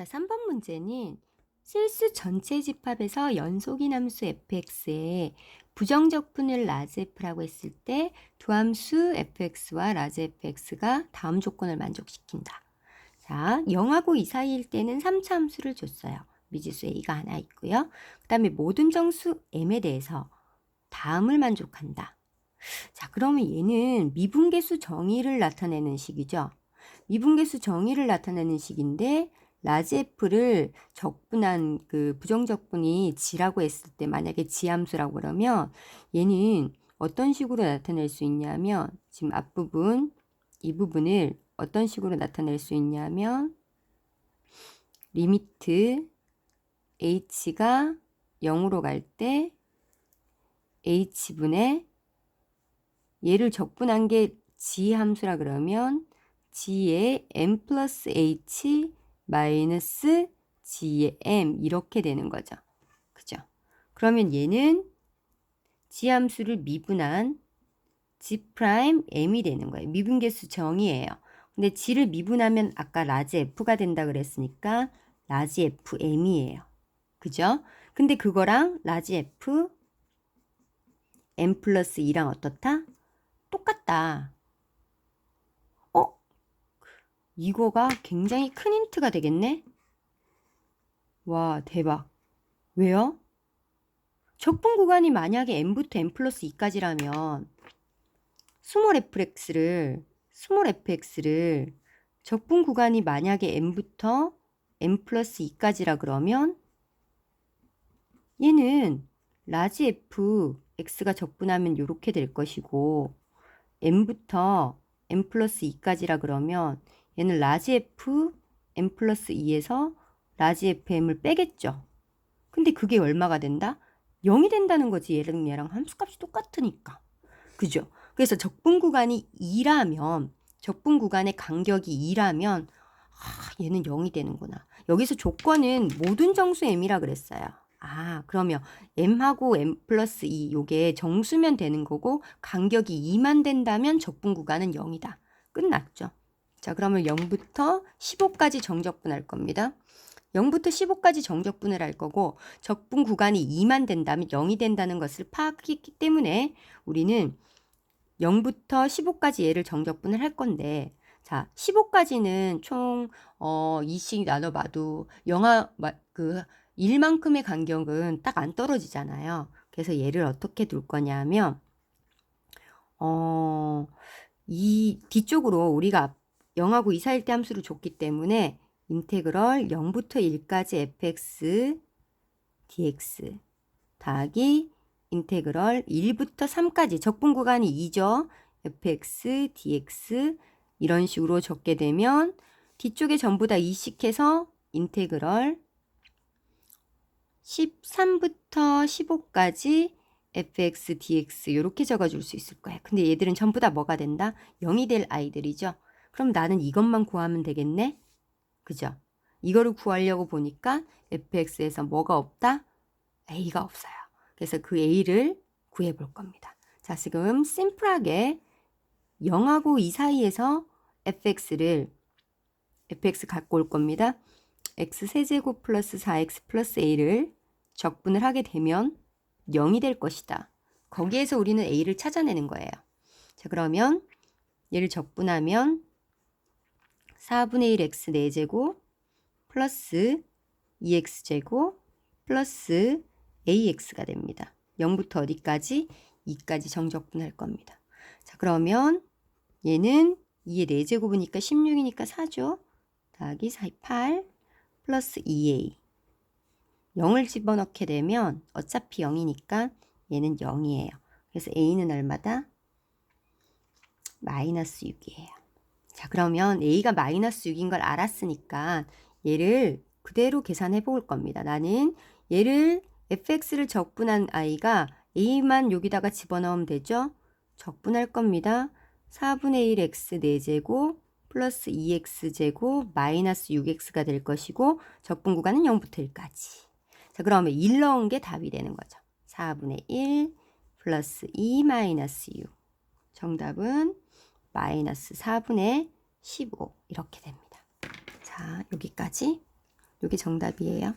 자, 3번 문제는 실수 전체 집합에서 연속인 함수 fx에 부정적분을 라지 f라고 했을 때 두 함수 fx와 라지 fx가 다음 조건을 만족시킨다. 자, 0하고 2 사이일 때는 3차 함수를 줬어요. 미지수 a가 하나 있고요. 그 다음에 모든 정수 m에 대해서 다음을 만족한다. 자, 그러면 얘는 미분계수 정의를 나타내는 식이죠. 미분계수 정의를 나타내는 식인데 라지 f를 적분한 그 부정적분이 지라고 했을 때 만약에 지함수라고 그러면 얘는 어떤 식으로 나타낼 수 있냐면 지금 앞부분 이 부분을 어떤 식으로 나타낼 수 있냐면 리미트 h가 0으로 갈 때 h분의 얘를 적분한 게 g 함수라 그러면 g의 m 플러스 h 마이너스 g의 m 이렇게 되는 거죠. 그죠? 그러면 얘는 g 함수를 미분한 g 프라임 m이 되는 거예요. 미분계수 정의예요. 근데 g를 미분하면 아까 라지 f가 된다 그랬으니까 라지 f m이에요. 그죠? 근데 그거랑 라지 f m 플러스 2랑 어떻다? 똑같다. 어? 이거가 굉장히 큰 힌트가 되겠네? 와, 대박. 왜요? 적분 구간이 만약에 m부터 m 플러스 2까지라면 스몰 fx를 스몰 fx를 적분 구간이 만약에 m부터 m 플러스 2까지라 그러면 얘는 라지 f x가 적분하면 이렇게 될 것이고 m부터 m 플러스 2까지라 그러면 얘는 라지 f m 플러스 2에서 라지 fm을 빼겠죠. 근데 그게 얼마가 된다? 0이 된다는 거지 얘랑 얘랑 함수값이 똑같으니까. 그죠? 그래서 적분 구간이 2라면 적분 구간의 간격이 2라면 아, 얘는 0이 되는구나. 여기서 조건은 모든 정수 m이라 그랬어요. 아, 그러면 m하고 m 플러스 2 요게 정수면 되는 거고 간격이 2만 된다면 적분 구간은 0이다. 끝났죠. 자, 그러면 0부터 15까지 정적분할 겁니다. 0부터 15까지 정적분을 할 거고 적분 구간이 2만 된다면 0이 된다는 것을 파악했기 때문에 우리는 0부터 15까지 얘를 정적분을 할 건데 자, 15까지는 총 어, 2씩 나눠봐도 영하 그 1만큼의 간격은 딱 안 떨어지잖아요. 그래서 얘를 어떻게 둘 거냐면 어, 이 뒤쪽으로 우리가 0하고 2 사이일 때 함수를 줬기 때문에 인테그럴 0부터 1까지 fx dx 더하기 인테그럴 1부터 3까지 적분 구간이 2죠. fx dx 이런 식으로 적게 되면 뒤쪽에 전부 다 이식해서 인테그럴 13부터 15까지 fx, dx 이렇게 적어줄 수 있을 거야. 근데 얘들은 전부 다 뭐가 된다? 0이 될 아이들이죠. 그럼 나는 이것만 구하면 되겠네? 그죠? 이거를 구하려고 보니까 fx에서 뭐가 없다? a가 없어요. 그래서 그 a를 구해 볼 겁니다. 자, 지금 심플하게 0하고 2 사이에서 fx를 fx 갖고 올 겁니다. x 세제곱 플러스 4x 플러스 a를 적분을 하게 되면 0이 될 것이다. 거기에서 우리는 a를 찾아내는 거예요. 자, 그러면 얘를 적분하면 4분의 1 x 4제곱 플러스 2x제곱 플러스 ax가 됩니다. 0부터 어디까지? 2까지 정적분할 겁니다. 자, 그러면 얘는 2의 4제곱이니까 16이니까 4죠. 더하기 4, 8 플러스 2a 0을 집어넣게 되면 어차피 0이니까 얘는 0이에요. 그래서 a는 얼마다? 마이너스 6이에요. 자 그러면 a가 마이너스 6인 걸 알았으니까 얘를 그대로 계산해 볼 겁니다. 나는 얘를 fx를 적분한 i가 a만 여기다가 집어넣으면 되죠? 적분할 겁니다. 4분의 1 x 4제곱 플러스 2x제곱 마이너스 6x가 될 것이고 적분 구간은 0부터 1까지. 자 그러면 1 넣은 게 답이 되는 거죠. 4분의 1 플러스 2 마이너스 6. 정답은 마이너스 4분의 15 이렇게 됩니다. 자 여기까지 이게 정답이에요.